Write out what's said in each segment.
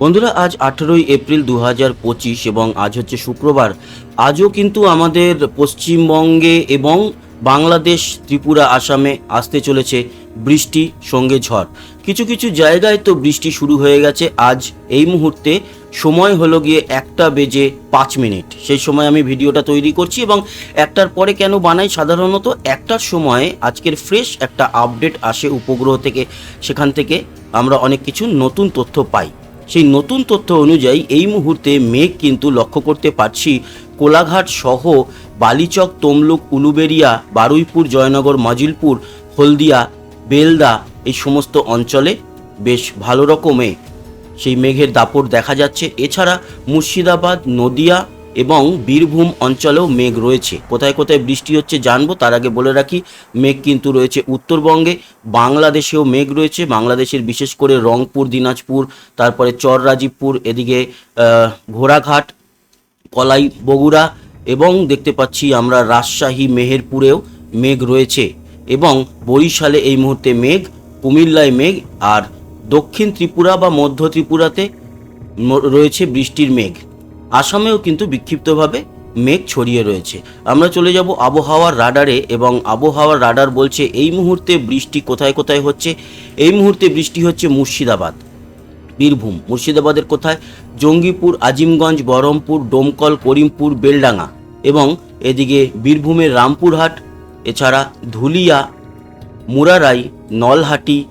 বন্ধুরা, আজ আঠেরোই এপ্রিল দু পঁচিশ এবং আজ হচ্ছে শুক্রবার। আজও কিন্তু আমাদের পশ্চিমবঙ্গে এবং বাংলাদেশ, ত্রিপুরা, আসামে আসতে চলেছে বৃষ্টি, সঙ্গে ঝড়। কিছু কিছু জায়গায় তো বৃষ্টি শুরু হয়ে গেছে। আজ এই মুহূর্তে সময় হলো গিয়ে একটা বেজে পাঁচ মিনিট। সেই সময় আমি ভিডিওটা তৈরি করছি এবং একটার পরে কেন বানাই? সাধারণত একটার সময়ে আজকের ফ্রেশ একটা আপডেট আসে উপগ্রহ থেকে। সেখান থেকে আমরা অনেক কিছু নতুন তথ্য পাই। সেই নতুন তথ্য অনুযায়ী এই মুহূর্তে মেঘ কিন্তু লক্ষ্য করতে পারছি কোলাঘাট সহ বালিচক, তমলুক, উলুবেরিয়া, বারুইপুর, জয়নগর, মজিলপুর, হলদিয়া, বেলদা এই সমস্ত অঞ্চলে বেশ ভালো রকমে সেই মেঘের দাপট দেখা যাচ্ছে। এছাড়া মুর্শিদাবাদ, নদিয়া এবং বীরভূম অঞ্চলেও মেঘ রয়েছে। কোথায় কোথায় বৃষ্টি হচ্ছে জানব, তার আগে বলে রাখি, মেঘ কিন্তু রয়েছে উত্তরবঙ্গে। বাংলাদেশেও মেঘ রয়েছে, বাংলাদেশের বিশেষ করে রংপুর, দিনাজপুর, তারপরে চররাজীবপুর এদিকে ঘোড়াঘাট, কলাই, বগুড়া এবং দেখতে পাচ্ছি আমরা রাজশাহী, মেহেরপুরেও মেঘ রয়েছে এবং বরিশালে এই মুহূর্তে মেঘ, কুমিল্লায় মেঘ আর দক্ষিণ ত্রিপুরা বা মধ্য ত্রিপুরাতে রয়েছে বৃষ্টির মেঘ। আসামেও কিন্তু বিক্ষিপ্তভাবে মেঘ ছড়িয়ে রয়েছে। আমরা চলে যাব আবহাওয়ার রাডারে এবং আবহাওয়ার রাডার বলছে এই মুহূর্তে বৃষ্টি কোথায় কোথায় হচ্ছে? এই মুহূর্তে বৃষ্টি হচ্ছে মুর্শিদাবাদ। বীরভূম। মুর্শিদাবাদের কোথায়? জঙ্গিপুর, আজিমগঞ্জ, বহরমপুর, ডোমকল, করিমপুর, বেলডাঙ্গা এবং এদিকে বীরভূমের রামপুরহাট, এছাড়া ধুলিয়া, মুরারাই, নলহাটি,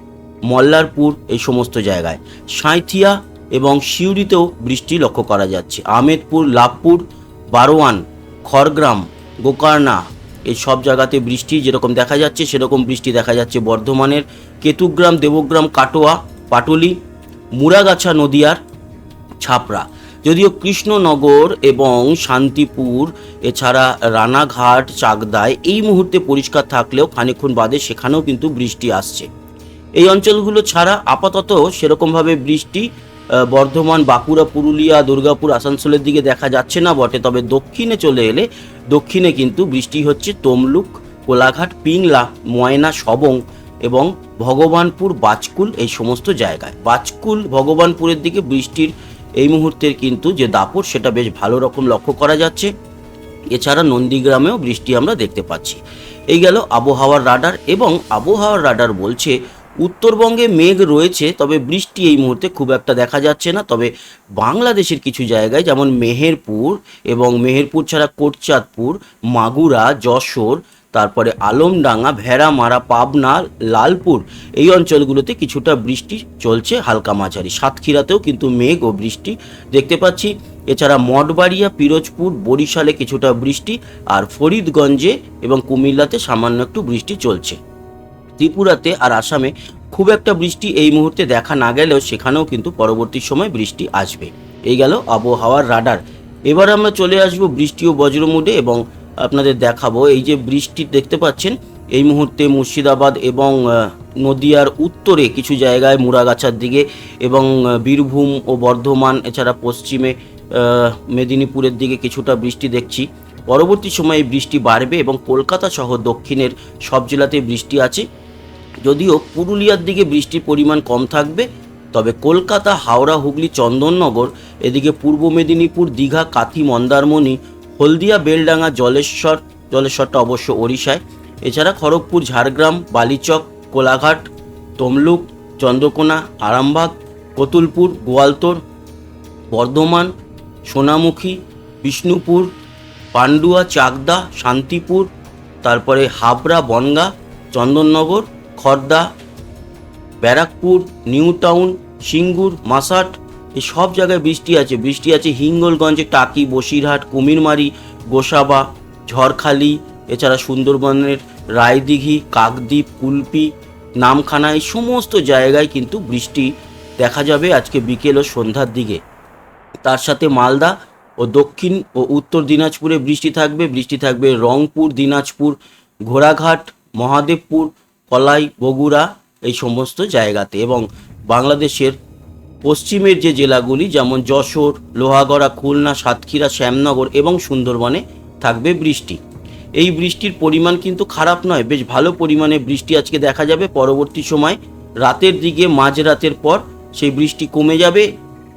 মল্লারপুর এই সমস্ত জায়গায়। সাঁইথিয়া এবং সিউড়িতেও বৃষ্টি লক্ষ্য করা যাচ্ছে। আহমেদপুর, লাভপুর, বারোয়ান, খড়গ্রাম গোকর্ণা এই সব জায়গাতে বৃষ্টি যেরকম দেখা যাচ্ছে, সেরকম বৃষ্টি দেখা যাচ্ছে বর্ধমানের। কেতুগ্রাম, দেবগ্রাম, কাটোয়া, পাটুলি মুরাগাছা নদিয়ার ছাপড়া যদিও কৃষ্ণনগর এবং শান্তিপুর, এছাড়া রানাঘাট, চাকদায় এই মুহূর্তে পরিষ্কার থাকলেও খানিকক্ষণ বাদে সেখানেও কিন্তু বৃষ্টি আসছে। এই অঞ্চলগুলো ছাড়া আপাতত সেরকমভাবে বৃষ্টি বর্ধমান, বাঁকুড়া, পুরুলিয়া, দুর্গাপুর, আসানসোলের দিকে দেখা যাচ্ছে না বটে। তবে দক্ষিণে চলে এলে, দক্ষিণে কিন্তু বৃষ্টি হচ্ছে তমলুক, কোলাঘাট, পিংলা, ময়না, সবং এবং ভগবানপুর, বাজকুল এই সমস্ত জায়গায়। বাজকুল, ভগবানপুরের দিকে বৃষ্টির এই মুহূর্তের কিন্তু যে দাপট, সেটা বেশ ভালো রকম লক্ষ্য করা যাচ্ছে। এছাড়া নন্দীগ্রামেও বৃষ্টি আমরা দেখতে পাচ্ছি। এই গেল আবহাওয়ার রাডার এবং আবহাওয়ার রাডার বলছে উত্তরবঙ্গে মেঘ রয়েছে, তবে বৃষ্টি এই মুহূর্তে খুব একটা দেখা যাচ্ছে না। তবে বাংলাদেশের কিছু জায়গায়, যেমন মেহেরপুর এবং মেহেরপুর ছাড়া কোটচাঁদপুর, মাগুরা, যশোর, তারপরে আলমডাঙ্গা, ভেড়ামারা, পাবনা, লালপুর, এই অঞ্চলগুলোতে কিছুটা বৃষ্টি চলছে হালকা মাঝারি। সাতক্ষীরাতেও কিন্তু মেঘ ও বৃষ্টি দেখতে পাচ্ছি। এছাড়া মঠবাড়িয়া, পিরোজপুর, বরিশালে কিছুটা বৃষ্টি, আর ফরিদগঞ্জে এবং কুমিল্লাতে সামান্য একটু বৃষ্টি চলছে। ত্রিপুরাতে আর আসামে খুব একটা বৃষ্টি এই মুহূর্তে দেখা না গেলেও সেখানেও কিন্তু পরবর্তী সময় বৃষ্টি আসবে। এই গেল আবহাওয়ার রাডার। এবার আমরা চলে আসব বৃষ্টি ও বজ্রমুডে এবং আপনাদের দেখাবো এই যে বৃষ্টি দেখতে পাচ্ছেন, এই মুহূর্তে মুর্শিদাবাদ এবং নদিয়ার উত্তরে কিছু জায়গায় মুরাগাছার দিকে এবং বীরভূম ও বর্ধমান, এছাড়া পশ্চিমে মেদিনীপুরের দিকে কিছুটা বৃষ্টি দেখছি। পরবর্তী সময়ে বৃষ্টি বাড়বে এবং কলকাতা সহ দক্ষিণের সব জেলাতে বৃষ্টি আছে। যদিও পুরুলিয়ার দিকে বৃষ্টির পরিমাণ কম থাকবে, তবে কলকাতা, হাওড়া, হুগলি, চন্দননগর, এদিকে পূর্ব মেদিনীপুর, দীঘা, কাথি, মন্দারমণি, হলদিয়া, বেলডাঙ্গা, জলেশ্বর, জলেশ্বরটা অবশ্য ওড়িশায়। এছাড়া খড়গপুর, ঝাড়গ্রাম, বালিচক, কোলাঘাট, তমলুক, চন্দ্রকোনা, আরামবাগ, কতুলপুর গোয়ালতোড় বর্ধমান, সোনামুখী, বিষ্ণুপুর, পান্ডুয়া, চাকদা, শান্তিপুর, তারপরে হাবড়া, বনগা, চন্দননগর খর্দা, ব্যারাকপুর নিউ টাউন সিঙ্গুর, মাসাট, এই সব জায়গায় বৃষ্টি আছে। বৃষ্টি আছে হিঙ্গলগঞ্জে টাকি, বসিরহাট, কুমিরমারি, গোসাবা, ঝড়খালি, এছাড়া সুন্দরবনের রায়দিঘি, কাকদ্বীপ, কুলপি, নামখানা, এই সমস্ত জায়গায় কিন্তু বৃষ্টি দেখা যাবে আজকে বিকেল ও সন্ধ্যার দিকে। তার সাথে মালদা ও দক্ষিণ ও উত্তর দিনাজপুরে বৃষ্টি থাকবে। বৃষ্টি থাকবে রংপুর, দিনাজপুর, ঘোড়াঘাট, মহাদেবপুর কলাই বগুড়া এই সমস্ত জায়গাতে এবং বাংলাদেশের পশ্চিমের যে জেলাগুলি যেমন যশোর, লোহাগড়া, খুলনা, সাতক্ষীরা, শ্যামনগর এবং সুন্দরবনে থাকবে বৃষ্টি। এই বৃষ্টির পরিমাণ কিন্তু খারাপ নয়, বেশ ভালো পরিমাণে বৃষ্টি আজকে দেখা যাবে। পরবর্তী সময় রাতের দিকে, মাঝরাতের পর সেই বৃষ্টি কমে যাবে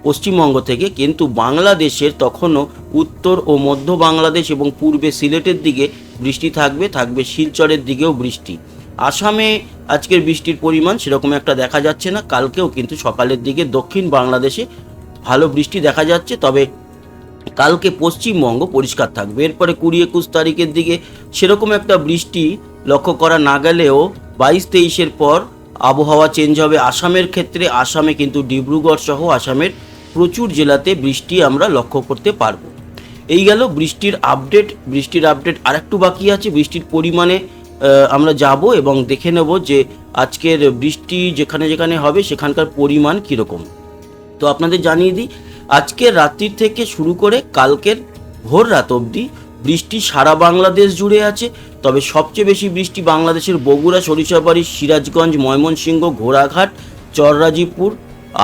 পশ্চিমবঙ্গ থেকে। কিন্তু বাংলাদেশের তখনও উত্তর ও মধ্য বাংলাদেশ এবং পূর্বে সিলেটের দিকে বৃষ্টি থাকবে থাকবে শিলচরের দিকেও বৃষ্টি। আসামে আজকের বৃষ্টির পরিমাণ সেরকম একটা দেখা যাচ্ছে না। কালকেও কিন্তু সকালের দিকে দক্ষিণ বাংলাদেশে ভালো বৃষ্টি দেখা যাচ্ছে, তবে কালকে পশ্চিমবঙ্গ পরিষ্কার থাকবে। এরপরে কুড়ি একুশ তারিখের দিকে সেরকম একটা বৃষ্টি লক্ষ্য করা না গেলেও বাইশ তেইশের পর আবহাওয়া চেঞ্জ হবে। আসামের ক্ষেত্রে, আসামে কিন্তু ডিব্রুগড় সহ আসামের প্রচুর জেলাতে বৃষ্টি আমরা লক্ষ্য করতে পারব। এই গেল বৃষ্টির আপডেট বৃষ্টির আপডেট আরেকটু বাকি আছে। বৃষ্টির পরিমাণে আমরা যাব এবং দেখে নেব যে আজকের বৃষ্টি যেখানে যেখানে হবে, সেখানকার পরিমাণ কীরকম। তো আপনাদের জানিয়ে দিই, আজকের রাত্রির থেকে শুরু করে কালকের ভোর রাত অবধি বৃষ্টি সারা বাংলাদেশ জুড়ে আছে। তবে সবচেয়ে বেশি বৃষ্টি বাংলাদেশের বগুড়া, সরিষাবাড়ি, সিরাজগঞ্জ, ময়মনসিংহ, ঘোড়াঘাট, চররাজিপুর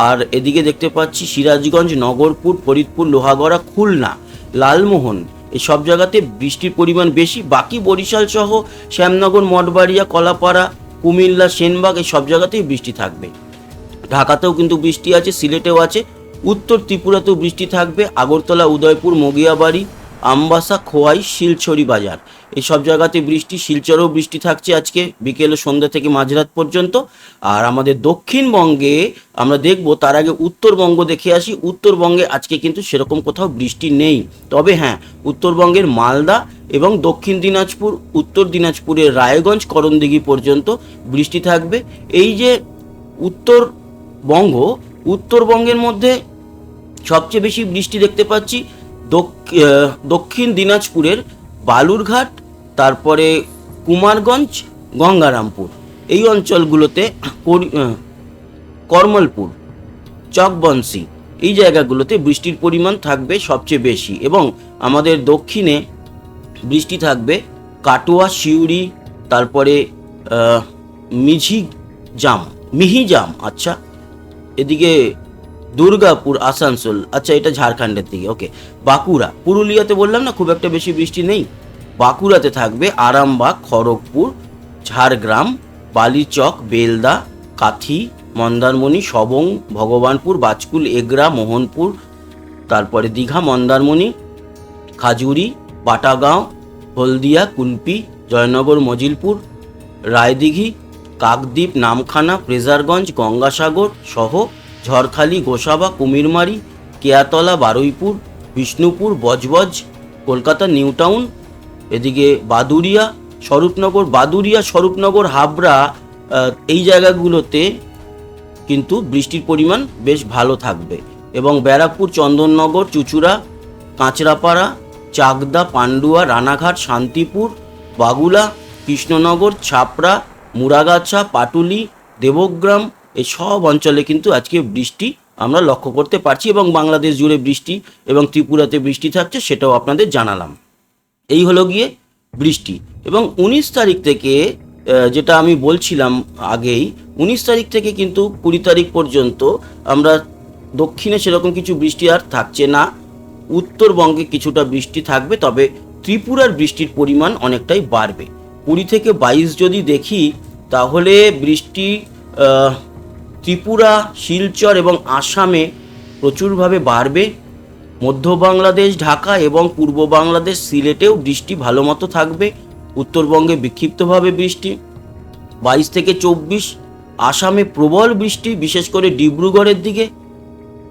আর এদিকে দেখতে পাচ্ছি সিরাজগঞ্জ, নগরপুর, ফরিদপুর, লোহাগড়া, খুলনা, লালমোহন এই সব জায়গাতে বৃষ্টির পরিমাণ বেশি। বাকি বরিশাল সহ শ্যামনগর, মঠবাড়িয়া, কলাপাড়া, কুমিল্লা, সেনবাগ এই সব জায়গাতেই বৃষ্টি থাকবে। ঢাকাতেও কিন্তু বৃষ্টি আছে, সিলেটেও আছে, উত্তর ত্রিপুরাতেও বৃষ্টি থাকবে, আগরতলা, উদয়পুর, মগিয়াবাড়ি আমবাসা, খোয়াই শিলছড়ি বাজার। এই সব জায়গাতে বৃষ্টি, শিলচরেও বৃষ্টি থাকছে আজকে বিকেলে সন্ধ্যা থেকে মাঝরাত পর্যন্ত। আর আমাদের দক্ষিণবঙ্গে আমরা দেখব, তার আগে উত্তরবঙ্গ দেখে আসি। উত্তরবঙ্গে আজকে কিন্তু সেরকম কোথাও বৃষ্টি নেই। তবে হ্যাঁ উত্তরবঙ্গের মালদা এবং দক্ষিণ দিনাজপুর, উত্তর দিনাজপুরের রায়গঞ্জ, করণদিঘি পর্যন্ত বৃষ্টি থাকবে। এই যে উত্তরবঙ্গ, উত্তরবঙ্গের মধ্যে সবচেয়ে বেশি বৃষ্টি দেখতে পাচ্ছি দক্ষিণ দিনাজপুরের বালুরঘাট তারপরে কুমারগঞ্জ গঙ্গারামপুর। এই অঞ্চলগুলোতে করি- কর্মলপুর চকবংশী এই জায়গাগুলোতে বৃষ্টির পরিমাণ থাকবে সবচেয়ে বেশি এবং আমাদের দক্ষিণে বৃষ্টি থাকবে কাটোয়া শিউরি তারপরে আহ, মিঝিজাম মিহিজাম আচ্ছা। এদিকে দুর্গাপুর, আসানসোল আচ্ছা এটা ঝাড়খণ্ডের দিকে, ওকে। বাঁকুড়া, পুরুলিয়াতে বললাম না, খুব একটা বেশি বৃষ্টি নেই। বাঁকুড়াতে থাকবে আরামবাগ, খড়গপুর, ঝাড়গ্রাম, বালিচক, বেলদা, কাথি, মন্দারমণি, সবং, ভগবানপুর, বাজকুল, এগরা, মোহনপুর, তারপরে দীঘা, মন্দারমণি, খাজুরি, বাটাগাঁও, হলদিয়া কুলপি জয়নগর, মজিলপুর, রায়দিঘি, কাকদ্বীপ, নামখানা ফ্রেজারগঞ্জ গঙ্গাসাগর সহ ঝড়খালি গোসাবা, কুমিরমারি, কেয়াতলা, বারুইপুর, বিষ্ণুপুর, বজবজ, কলকাতা, নিউ টাউন। এদিকে বাদুরিয়া স্বরূপনগর বাদুরিয়া স্বরূপনগর, হাবড়া এই জায়গাগুলোতে কিন্তু বৃষ্টির পরিমাণ বেশ ভালো থাকবে। এবং ব্যারাকপুর, চন্দননগর, চুচুড়া, কাঁচরাপাড়া, চাকদা, পান্ডুয়া, রানাঘাট, শান্তিপুর, বাগুলা, কৃষ্ণনগর, ছাপড়া মুরাগাছা পাটুলি, দেবগ্রাম এই সব অঞ্চলে কিন্তু আজকে বৃষ্টি আমরা লক্ষ্য করতে পারছি এবং বাংলাদেশ জুড়ে বৃষ্টি এবং ত্রিপুরাতে বৃষ্টি থাকছে সেটাও আপনাদের জানালাম। এই হলো গিয়ে বৃষ্টি এবং উনিশ তারিখ থেকে যেটা আমি বলছিলাম আগেই, উনিশ তারিখ থেকে কিন্তু কুড়ি তারিখ পর্যন্ত আমরা দক্ষিণে সেরকম কিছু বৃষ্টি আর থাকছে না। উত্তরবঙ্গে কিছুটা বৃষ্টি থাকবে, তবে ত্রিপুরার বৃষ্টির পরিমাণ অনেকটাই বাড়বে। কুড়ি থেকে বাইশ যদি দেখি, তাহলে বৃষ্টি ত্রিপুরা, শিলচর এবং আসামে প্রচুরভাবে বাড়বে। মধ্য বাংলাদেশ, ঢাকা এবং পূর্ব বাংলাদেশ সিলেটেও বৃষ্টি ভালো মতো থাকবে। উত্তরবঙ্গে বিক্ষিপ্তভাবে বৃষ্টি। বাইশ থেকে চব্বিশ, আসামে প্রবল বৃষ্টি, বিশেষ করে ডিব্রুগড়ের দিকে।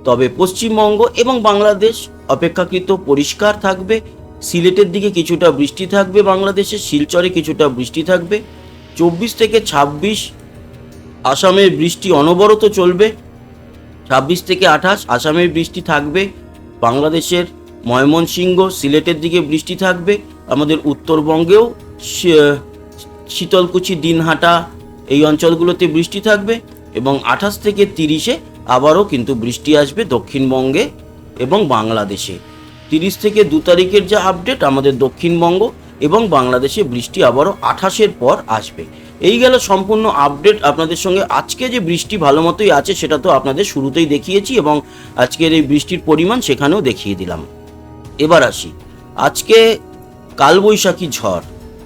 তবে পশ্চিমবঙ্গ এবং বাংলাদেশ অপেক্ষাকৃত পরিষ্কার থাকবে। সিলেটের দিকে কিছুটা বৃষ্টি থাকবে বাংলাদেশের, শিলচরে কিছুটা বৃষ্টি থাকবে। চব্বিশ থেকে ছাব্বিশ আসামের বৃষ্টি অনবরত চলবে। ছাব্বিশ থেকে আঠাশ আসামে বৃষ্টি থাকবে। বাংলাদেশের ময়মনসিংহ সিলেটের দিকে বৃষ্টি থাকবে। আমাদের উত্তরবঙ্গেও শীতলকুচি, দিনহাটা এই অঞ্চলগুলোতে বৃষ্টি থাকবে এবং আঠাশ থেকে তিরিশে আবারও কিন্তু বৃষ্টি আসবে দক্ষিণবঙ্গে এবং বাংলাদেশে। তিরিশ থেকে দু তারিখের যা আপডেট আমাদের দক্ষিণবঙ্গ এবং বাংলাদেশে বৃষ্টি আবারও আঠাশের পর আসবে। এই গেল সম্পূর্ণ আপডেট আপনাদের সঙ্গে। আজকে যে বৃষ্টি ভালো মতোই আছে, সেটা তো আপনাদের শুরুতেই দেখিয়েছি এবং আজকের এই বৃষ্টির পরিমাণ সেখানেও দেখিয়ে দিলাম। এবার আসি। আজকে কালবৈশাখী ঝড়।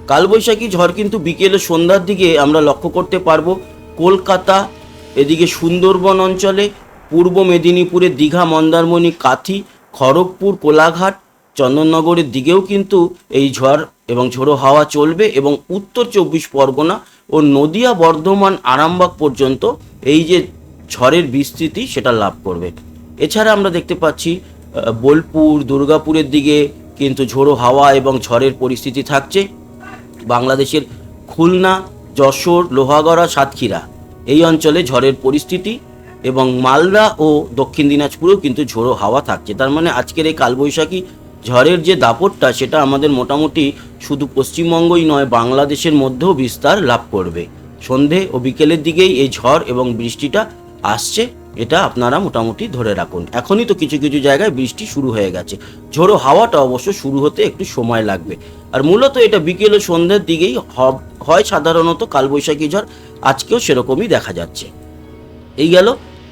কালবৈশাখী ঝড় কিন্তু বিকেলে সন্ধ্যার দিকে আমরা লক্ষ্য করতে পারব। কলকাতা, এদিকে সুন্দরবন অঞ্চলে, পূর্ব মেদিনীপুরে দীঘা, মন্দারমণি, কাথি, খড়গপুর, কোলাঘাট, চন্দননগরের দিকেও কিন্তু এই ঝড় এবং ঝোড়ো হাওয়া চলবে এবং উত্তর চব্বিশ পরগনা ও নদিয়া বর্ধমান আরামবাগ পর্যন্ত এই যে ঝড়ের বিস্তৃতি সেটা লাভ করবে। এছাড়া আমরা দেখতে পাচ্ছি বোলপুর, দুর্গাপুরের দিকে কিন্তু ঝোড়ো হাওয়া এবং ঝড়ের পরিস্থিতি থাকছে। বাংলাদেশের খুলনা, যশোর, লোহাগড়া, সাতক্ষীরা এই অঞ্চলে ঝড়ের পরিস্থিতি এবং মালদা ও দক্ষিণ দিনাজপুরেও কিন্তু ঝোড়ো হাওয়া থাকছে। তার মানে আজকের এই কালবৈশাখী ঝড়ের যে দাপটটা, সেটা আমাদের মোটামুটি শুধু পশ্চিমবঙ্গই নয়, বাংলাদেশের মধ্যেও বিস্তার লাভ করবে। সন্ধে ও বিকেলের দিকেই এই ঝড় এবং বৃষ্টিটা আসছে, এটা আপনারা মোটামুটি ধরে রাখুন। এখনই তো কিছু কিছু জায়গায় বৃষ্টি শুরু হয়ে গেছে। ঝোড়ো হাওয়াটা অবশ্য শুরু হতে একটু সময় লাগবে। আর মূলত এটা বিকেল ও সন্ধ্যের দিকেই হয় সাধারণত কালবৈশাখী ঝড়, আজকেও সেরকমই দেখা যাচ্ছে। এই গেল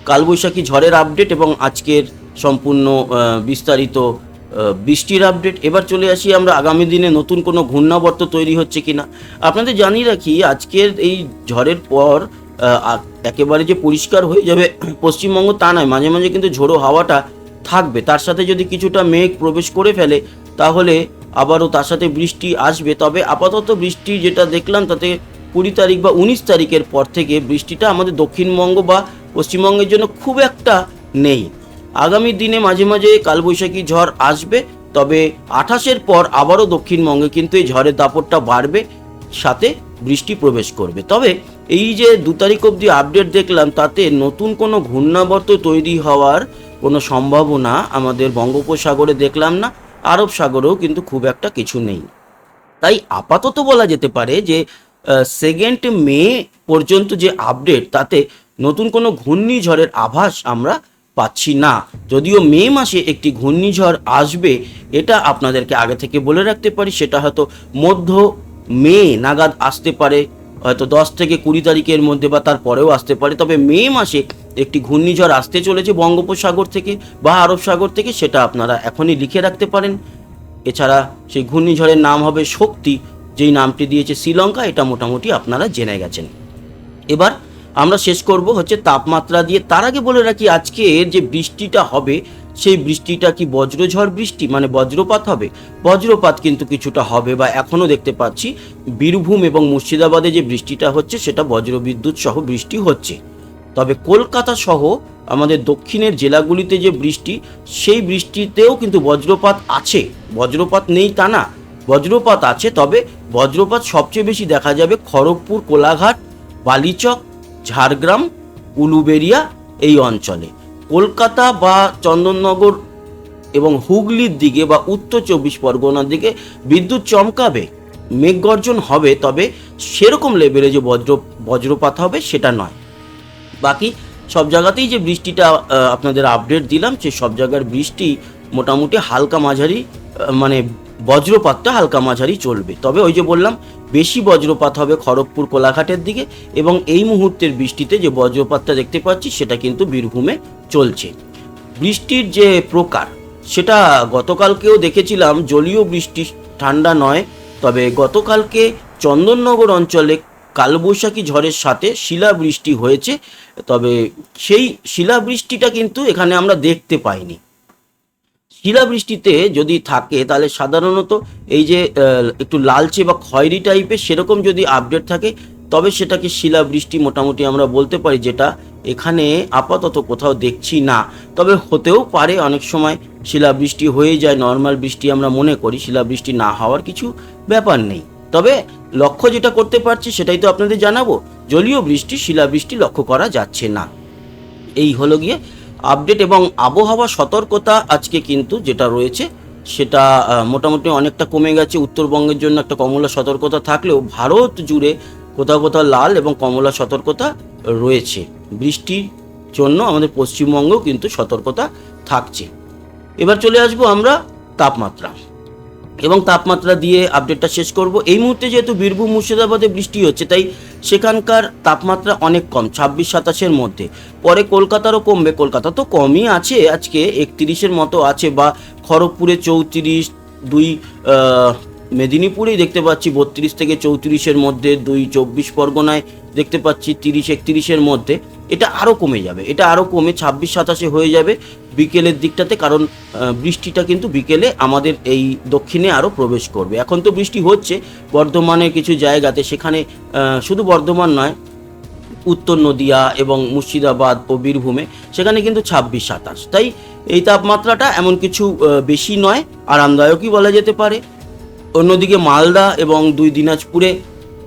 কালবৈশাখী ঝড়ের আপডেট এবং আজকের সম্পূর্ণ বিস্তারিত বৃষ্টির আপডেট এবার চলে আসি আমরা আগামী দিনে নতুন কোনো ঘূর্ণাবর্ত তৈরি হচ্ছে কিনা। আপনাদের জানিয়ে রাখি, আজকের এই ঝড়ের পর একেবারে যে পরিষ্কার হয়ে যাবে পশ্চিমবঙ্গ তা নয়, মাঝে মাঝে কিন্তু ঝোড়ো হাওয়াটা থাকবে। তার সাথে যদি কিছুটা মেঘ প্রবেশ করে ফেলে, তাহলে আবারও তার সাথে বৃষ্টি আসবে। তবে আপাতত বৃষ্টি যেটা দেখলাম, তাতে কুড়ি তারিখ বা উনিশ তারিখের পর থেকে বৃষ্টিটা আমাদের দক্ষিণবঙ্গ বা পশ্চিমবঙ্গের জন্য খুব একটা নেই। আগামী দিনে মাঝে মাঝে কালবৈশাখী ঝড় আসবে, তবে আঠাশের পর আবারও দক্ষিণবঙ্গে কিন্তু এই ঝড়ের দাপটটা বাড়বে, সাথে বৃষ্টি প্রবেশ করবে। তবে এই যে দু তারিখ অবধি আপডেট দেখলাম, তাতে নতুন কোনো ঘূর্ণাবর্ত তৈরি হওয়ার কোনো সম্ভাবনা আমাদের বঙ্গোপসাগরে দেখলাম না, আরব সাগরেও কিন্তু খুব একটা কিছু নেই। তাই আপাতত বলা যেতে পারে যে সেকেন্ড মে পর্যন্ত যে আপডেট তাতে নতুন কোনো ঘূর্ণিঝড়ের আভাস আমরা পাচ্ছি না। যদিও মে মাসে একটি ঘূর্ণিঝড় আসবে, এটা আপনাদেরকে আগে থেকে বলে রাখতে পারি, সেটা হয়তো মধ্য মে নাগাদ আসতে পারে, হয়তো দশ থেকে কুড়ি তারিখের মধ্যে বা তার পরেও আসতে পারে। তবে মে মাসে একটি ঘূর্ণিঝড় আসতে চলেছে বঙ্গোপসাগর থেকে বা আরব সাগর থেকে, সেটা আপনারা এখনই লিখে রাখতে পারেন। এছাড়া সেই ঘূর্ণিঝড়ের নাম হবে শক্তি, যেই নামটি দিয়েছে শ্রীলঙ্কা, এটা মোটামুটি আপনারা জেনে গেছেন। এবার আমরা শেষ করব হচ্ছে তাপমাত্রা দিয়ে। তার আগে বলে রাখি আজকের যে বৃষ্টিটা হবে, সেই বৃষ্টিটা কি বজ্রঝড় বৃষ্টি? মানে বজ্রপাত হবে? বজ্রপাত কিন্তু কিছুটা হবে বা এখনও দেখতে পাচ্ছি বীরভূম এবং মুর্শিদাবাদে যে বৃষ্টিটা হচ্ছে, সেটা বজ্রবিদ্যুৎ সহ বৃষ্টি হচ্ছে। তবে কলকাতা সহ আমাদের দক্ষিণের জেলাগুলিতে যে বৃষ্টি, সেই বৃষ্টিতেও কিন্তু বজ্রপাত আছে। বজ্রপাত নেই তা না। বজ্রপাত আছে, তবে বজ্রপাত সবচেয়ে বেশি দেখা যাবে খড়গপুর, কোলাঘাট, বালিচক ঝাড়গ্রাম, উলুবেরিয়া এই অঞ্চলে। কলকাতা বা চন্দননগর এবং হুগলির দিকে বা উত্তর চব্বিশ পরগনার দিকে বিদ্যুৎ চমকাবে মেঘগর্জন হবে, তবে সেরকম লেভেলে যে বজ্র, বজ্রপাত হবে সেটা নয়। বাকি সব জায়গাতেই যে বৃষ্টিটা আপনাদের আপডেট দিলাম, সে সব জায়গার বৃষ্টি মোটামুটি হালকা মাঝারি মানে বজ্রপাতটা হালকা মাঝারি চলবে। তবে ওই যে বললাম বেশি বজ্রপাত হবে খড়গপুর কোলাঘাটের দিকে এবং এই মুহূর্তের বৃষ্টিতে যে বজ্রপাতটা দেখতে পাচ্ছি সেটা কিন্তু বীরভূমে চলছে। বৃষ্টির যে প্রকার, সেটা গতকালকেও দেখেছিলাম, জলীয় বৃষ্টি, ঠান্ডা নয়, তবে গতকালকে চন্দননগর অঞ্চলে কালবৈশাখী ঝড়ের সাথে শিলাবৃষ্টি হয়েছে, তবে সেই শিলাবৃষ্টিটা কিন্তু এখানে আমরা দেখতে পাইনি। শিলাবৃষ্টিতে যদি থাকে, তাহলে সাধারণত এই যে একটু লালচে বা খয়েরি টাইপের সেরকম যদি আপডেট থাকে, তবে সেটাকে শিলাবৃষ্টি মোটামুটি আমরা বলতে পারি যেটা এখানে আপাতত কোথাও দেখছি না। তবে হতেও পারে অনেক সময় শিলাবৃষ্টি হয়ে যায় নর্মাল বৃষ্টি আমরা মনে করি শিলাবৃষ্টি না হওয়ার কিছু ব্যাপার নেই। তবে লক্ষ্য যেটা করতে পারছি সেটাই তো আপনাদের জানাব জলীয় বৃষ্টি শিলাবৃষ্টি লক্ষ্য করা যাচ্ছে না। এই হলো গিয়ে আপডেট এবং আবহাওয়া সতর্কতা আজকে কিন্তু যেটা রয়েছে, সেটা মোটামুটি অনেকটা কমে গেছে। উত্তরবঙ্গের জন্য একটা কমলা সতর্কতা থাকলেও ভারত জুড়ে কোথাও কোথাও লাল এবং কমলা সতর্কতা রয়েছে। বৃষ্টির জন্য আমাদের পশ্চিমবঙ্গেও কিন্তু সতর্কতা থাকছে। এবার চলে আসব আমরা তাপমাত্রা। এবং তাপমাত্রা দিয়ে আপডেটটা শেষ করব। এই মুহূর্তে যেহেতু বীরভূম, মুর্শিদাবাদে বৃষ্টি হচ্ছে, তাই সেখানকার তাপমাত্রা অনেক কম, ছাব্বিশ, সাতাশের মধ্যে। পরে কলকাতারও কমবে, কলকাতা তো কমই আছে, আজকে একত্রিশের মতো আছে, বা খড়গপুরে চৌত্রিশ, দুই মেদিনীপুরেই দেখতে পাচ্ছি বত্রিশ থেকে চৌত্রিশের মধ্যে, দুই চব্বিশ পরগনায় দেখতে পাচ্ছি তিরিশ, একত্রিশের মধ্যে। এটা আরও কমে যাবে, এটা আরও কমে ছাব্বিশ, সাতাশে হয়ে যাবে বিকেলের দিকটাতে, কারণ বৃষ্টিটা কিন্তু বিকেলে আমাদের এই দক্ষিণে আরও প্রবেশ করবে। এখন তো বৃষ্টি হচ্ছে বর্ধমানের কিছু জায়গাতে, সেখানে শুধু বর্ধমান নয়, উত্তর নদিয়া এবং মুর্শিদাবাদ ও বীরভূমে, সেখানে কিন্তু ছাব্বিশ, সাতাশ। তাই এই তাপমাত্রাটা এমন কিছু বেশি নয়, আরামদায়কই বলা যেতে পারে। অন্যদিকে মালদা এবং দুই দিনাজপুরে,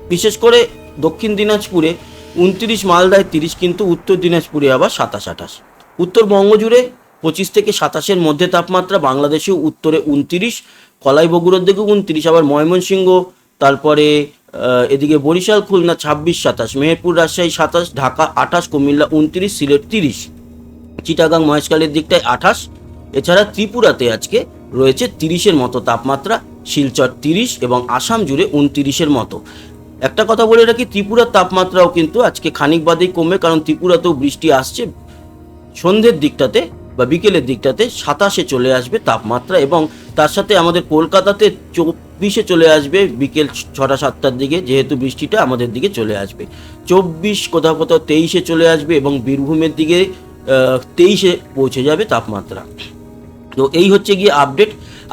বিশেষ করে দক্ষিণ দিনাজপুরে উনত্রিশ, মালদায় তিরিশ, কিন্তু উত্তর দিনাজপুরে আবার সাতাশ, আঠাশ। উত্তরবঙ্গ জুড়ে পঁচিশ থেকে সাতাশের মধ্যে তাপমাত্রা, বাংলাদেশেও উত্তরে উনত্রিশ কলাই বগুড়ার দিকে উনত্রিশ, আবার ময়মনসিংহ, তারপরে এদিকে বরিশাল, খুলনা ছাব্বিশ, সাতাশ, মেহেরপুর, রাজশাহী সাতাশ, ঢাকা আঠাশ, কুমিল্লা উনত্রিশ, সিলেট তিরিশ, চিটাগাং মহেশকালের দিকটায় আঠাশ, এছাড়া ত্রিপুরাতে আজকে রয়েছে তিরিশের মতো তাপমাত্রা শিলচর তিরিশ এবং আসাম জুড়ে উনতিরিশের মতো। একটা কথা বলে রাখি, ত্রিপুরার তাপমাত্রাও কিন্তু আজকে খানিক বাদেই কমবে, কারণ ত্রিপুরাতেও বৃষ্টি আসছে। সন্ধ্যের দিকটাতে বা বিকেলের দিকটাতে সাতাশে চলে আসবে তাপমাত্রা এবং তার সাথে আমাদের কলকাতাতে চব্বিশে চলে আসবে, বিকেল ছটা সাতটার দিকে যেহেতু বৃষ্টিটা আমাদের দিকে চলে আসবে। চব্বিশ কোথাও কোথাও তেইশে চলে আসবে এবং বীরভূমের দিকে তেইশে পৌঁছে যাবে তাপমাত্রা। তো এই হচ্ছে গিয়ে আপডেট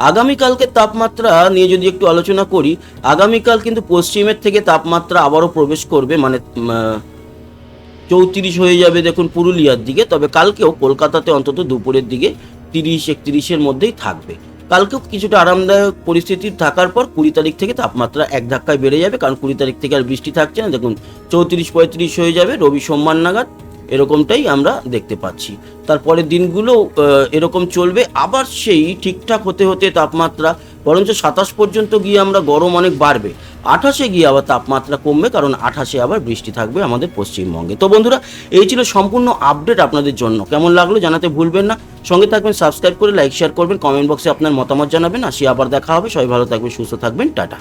আগামীকালকে তাপমাত্রা নিয়ে যদি একটু আলোচনা করি, আগামীকাল কিন্তু পশ্চিমের থেকে তাপমাত্রা আবারও প্রবেশ করবে মানে চৌত্রিশ হয়ে যাবে দেখুন পুরুলিয়ার দিকে, তবে কালকেও কলকাতাতে অন্তত দুপুরের দিকে তিরিশ, একত্রিশের মধ্যেই থাকবে। কালকেও কিছুটা আরামদায়ক পরিস্থিতি থাকার পর কুড়ি তারিখ থেকে তাপমাত্রা এক ধাক্কায় বেড়ে যাবে, কারণ কুড়ি তারিখ থেকে আর বৃষ্টি থাকছে না। দেখুন, চৌত্রিশ, পঁয়ত্রিশ হয়ে যাবে, রবি সোমবার নাগাদ এরকমটাই আমরা দেখতে পাচ্ছি। তারপরের দিনগুলো এরকম চলবে। আবার সেই ঠিকঠাক হতে হতে তাপমাত্রা, বরঞ্চ সাতাশ পর্যন্ত গিয়ে আমরা গরম অনেক বাড়বে। আঠাশে গিয়ে আবার তাপমাত্রা কমবে, কারণ আঠাশে আবার বৃষ্টি থাকবে আমাদের পশ্চিমবঙ্গে। তো বন্ধুরা, এই ছিল সম্পূর্ণ আপডেট আপনাদের জন্য। কেমন লাগল জানাতে ভুলবেন না। সঙ্গে থাকবেন, সাবস্ক্রাইব করে, লাইক, শেয়ার করবেন, কমেন্ট বক্সে আপনার মতামত জানাবেন। আসি আবার দেখা হবে। সবাই ভালো থাকবেন, সুস্থ থাকবেন। টাটা।